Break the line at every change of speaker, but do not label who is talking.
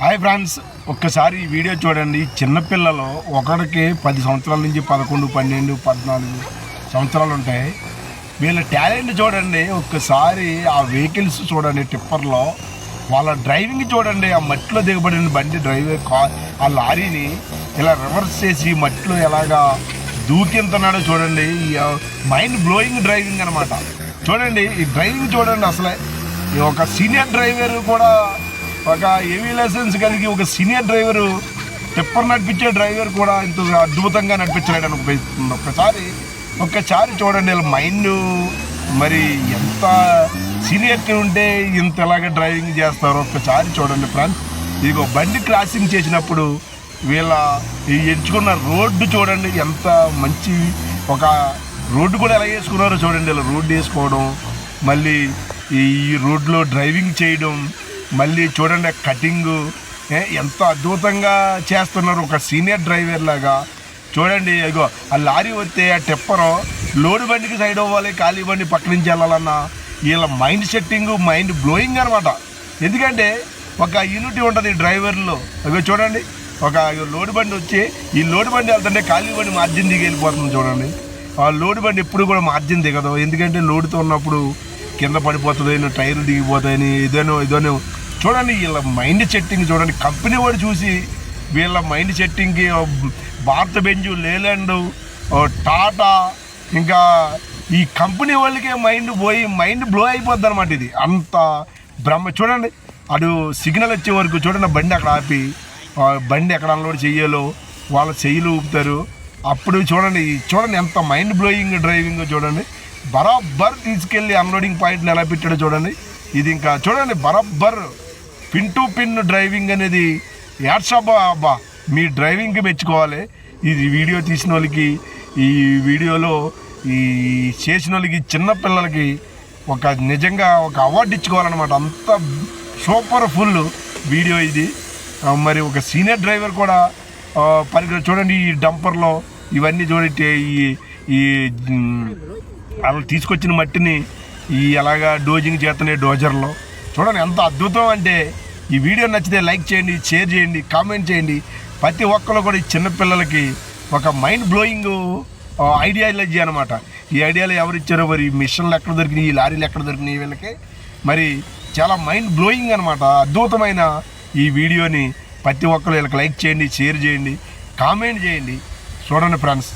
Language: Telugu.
హాయ్ ఫ్రెండ్స్ ఒక్కసారి ఈ వీడియో చూడండి. చిన్నపిల్లలు ఒకరికి పది సంవత్సరాల నుంచి పదకొండు పన్నెండు పద్నాలుగు సంవత్సరాలు ఉంటాయి. వీళ్ళ టాలెంట్ చూడండి. ఒక్కసారి ఆ వెహికల్స్ చూడండి టిప్పర్లో. వాళ్ళ డ్రైవింగ్ చూడండి. ఆ మట్టిలో దిగబడిన బండి డ్రైవర్ కార్ ఆ లారీని ఇలా రివర్స్ చేసి మట్టిలో ఎలాగా దూకింతున్నాడో చూడండి. మైండ్ బ్లోయింగ్ డ్రైవింగ్ అనమాట చూడండి ఈ డ్రైవింగ్ చూడండి అసలే. ఈ ఒక సీనియర్ డ్రైవర్ కూడా ఒక ఏవీ లైసెన్స్ కలిగి ఒక సీనియర్ డ్రైవరు టెప్పర్ నడిపించే డ్రైవర్ కూడా ఇంత అద్భుతంగా నడిపించలేడు అనిపిస్తుంది ఒక్కసారి ఒక్కసారి చూడండి వీళ్ళ మైండ్ మరి ఎంత సీనియర్టీ ఉంటే ఇంత ఎలాగ డ్రైవింగ్ చేస్తారో ఒక్కసారి చూడండి ఫ్రెండ్స్. ఇదిగో బండి క్రాసింగ్ చేసినప్పుడు వీళ్ళ ఎంచుకున్న రోడ్డు చూడండి ఎంత మంచి ఒక రోడ్డు కూడా ఎలా వేసుకున్నారో చూడండి ఇలా రోడ్డు వేసుకోవడం మళ్ళీ ఈ రోడ్లో డ్రైవింగ్ చేయడం మళ్ళీ చూడండి కటింగు. ఎంత అద్భుతంగా చేస్తున్నారు ఒక సీనియర్ డ్రైవర్ లాగా. చూడండి ఇగో ఆ లారీ వస్తే ఆ టెప్పరు లోడు బండికి సైడ్ అవ్వాలి ఖాళీ బండి పక్క నుంచి వెళ్ళాలన్నా వీళ్ళ మైండ్ సెట్టింగ్ మైండ్ బ్లోయింగ్ అనమాట ఎందుకంటే ఒక యూనిటీ ఉంటుంది డ్రైవర్లో. అవి చూడండి ఒక లోడు బండి వచ్చి ఈ లోడు బండి వెళ్తుంటే ఖాళీ బండి మార్జిన్ దిగి వెళ్ళిపోతుంది చూడండి. ఆ లోడు బండి ఎప్పుడు కూడా మార్జిన్ దిగదు. ఎందుకంటే లోడుతో ఉన్నప్పుడు కింద పడిపోతుందని టైర్లు దిగిపోతాయని ఇదేనో ఇదేనో చూడండి వీళ్ళ మైండ్ సెట్టింగ్ చూడండి. కంపెనీ వాడు చూసి వీళ్ళ మైండ్ సెట్టింగ్కి భారత బెంజు లేలాండ్ టాటా ఇంకా ఈ కంపెనీ వాళ్ళకే మైండ్ పోయి మైండ్ బ్లో అయిపోద్ది అనమాట ఇది. అంత బ్రహ్మ చూడండి అటు సిగ్నల్ వచ్చే వరకు చూడండి బండి అక్కడ ఆపి బండి ఎక్కడ అన్లోడ్ చెయ్యాలో వాళ్ళ చెయ్యిలు ఊపుతారు. అప్పుడు చూడండి చూడండి ఎంత మైండ్ బ్లోయింగ్ డ్రైవింగ్ చూడండి. బరాబర్ తీసుకెళ్ళి అన్లోడింగ్ పాయింట్ని ఎలా పెట్టాడో చూడండి. ఇది ఇంకా చూడండి బరాబర్ పిన్ టు పిన్ డ్రైవింగ్ అనేది యాడ్షాప్ అబ్బా మీ డ్రైవింగ్కి మెచ్చుకోవాలి. ఇది వీడియో తీసిన వాళ్ళకి ఈ వీడియోలో ఈ చేసిన వాళ్ళకి చిన్న పిల్లలకి ఒక నిజంగా ఒక అవార్డు ఇచ్చుకోవాలన్నమాట. అంత సూపర్ ఫుల్ వీడియో ఇది. మరి ఒక సీనియర్ డ్రైవర్ కూడా ఆ, చూడండి ఈ డంపర్లో ఇవన్నీ చూడండి ఈ ఈ వాళ్ళు తీసుకొచ్చిన మట్టిని ఈ ఎలాగా డోజింగ్ చేస్తున్నాయి డోజర్లో. చూడండి ఎంత అద్భుతం అంటే ఈ వీడియో నచ్చితే లైక్ చేయండి షేర్ చేయండి కామెంట్ చేయండి. ప్రతి ఒక్కరు కూడా ఈ చిన్నపిల్లలకి ఒక మైండ్ బ్లోయింగ్ ఐడియాలజీ అనమాట ఈ ఐడియాలు ఎవరు ఇచ్చారో మరి మిషన్లు ఎక్కడ దొరికినాయి ఈ లారీలు ఎక్కడ దొరికినాయి వీళ్ళకి? మరి చాలా మైండ్ బ్లోయింగ్ అనమాట అద్భుతమైన ఈ వీడియోని ప్రతి ఒక్కరు వీళ్ళకి లైక్ చేయండి షేర్ చేయండి కామెంట్ చేయండి. చూడండి ఫ్రెండ్స్.